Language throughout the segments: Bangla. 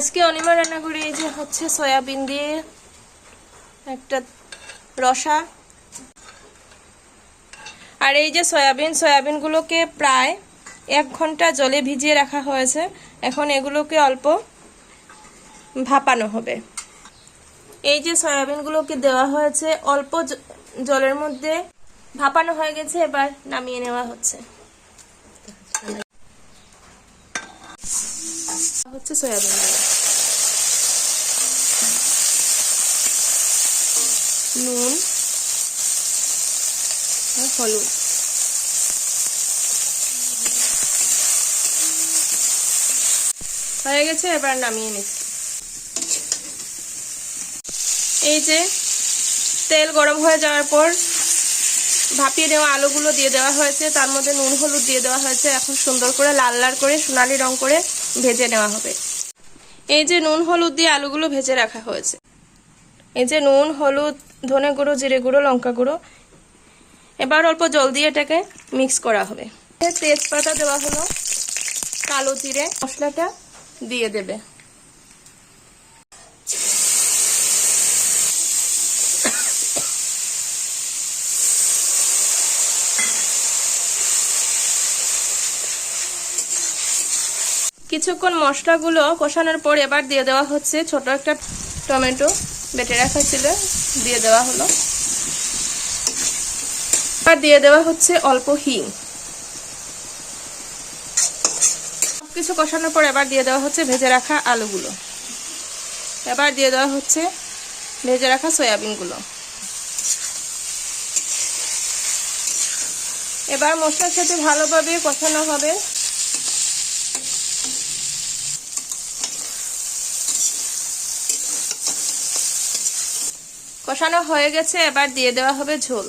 আজকে অনিমা রান্না করে এই যে হচ্ছে সয়াবিন দিয়ে একটা রসা। আর এই যে সয়াবিন, সয়াবিনগুলোকে প্রায় এক ঘণ্টা জলে ভিজিয়ে রাখা হয়েছে। এখন এগুলোকে অল্প ভাপানো হবে। এই যে সয়াবিনগুলোকে দেওয়া হয়েছে, অল্প জলের মধ্যে ভাপানো হয়ে গেছে, এবার নামিয়ে নেওয়া হচ্ছে। হচ্ছে সয়াবিন নুন আর হলুদ। হয়ে গেছে, এবার নামিয়ে নিচ্ছি। এই যে তেল গরম হয়ে যাওয়ার পর ভাপিয়ে দেওয়া আলুগুলো দিয়ে দেওয়া হয়েছে, তার মধ্যে নুন হলুদ দিয়ে দেওয়া হয়েছে। এখন সুন্দর করে লাল লাল করে সোনালি রং করে ভেজে নেওয়া হবে। এই যে নুন হলুদ দিয়ে আলুগুলো ভেজে রাখা হয়েছে। এই যে নুন, হলুদ ধনে গুঁড়ো, জিরে গুঁড়ো, লঙ্কা গুঁড়ো। এবার অল্প জল দিয়ে এটাকে মিক্স করা হবে। তেজপাতা দেওয়া হলো। কালো জিরে। মশলাটা দিয়ে দেবে। কিছুক্ষণ মশলাগুলো কষানোর পর এবার দিয়ে দেওয়া হচ্ছে ছোট একটা টমেটো বেটে রাখা ছিল। দিয়ে দেওয়া হলো। আর দিয়ে দেওয়া হচ্ছে অল্প হিং। কিছু কষানোর পর এবার দিয়ে দেওয়া হচ্ছে ভেজে রাখা আলুগুলো। এবার দিয়ে দেওয়া হচ্ছে ভেজে রাখা সয়াবিনগুলো। এবার মশলার সাথে ভালোভাবে কষানো হবে। কষানো হয়ে গেছে, এবার দিয়ে দেওয়া হবে ঝোল।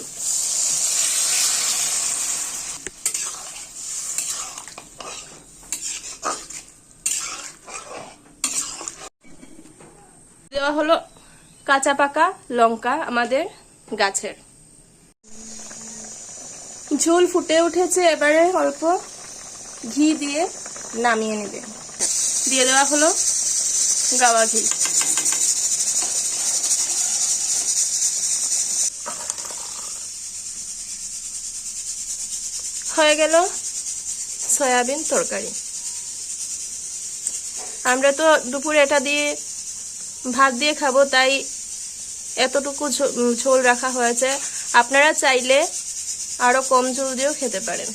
দেওয়া হলো কাঁচা পাকা লঙ্কা আমাদের গাছের। ঝোল ফুটে উঠেছে, এবারে অল্প ঘি দিয়ে নামিয়ে নেবে। দিয়ে দেওয়া হলো গাওয়া ঘি। হয়ে গেল সয়াবিন তরকারি। আমরা তো দুপুরে এটা দিয়ে ভাত দিয়ে খাব, তাই এতটুকু ঝোল রাখা হয়েছে। আপনারা চাইলে আরও কম ঝোল দিয়েও খেতে পারেন।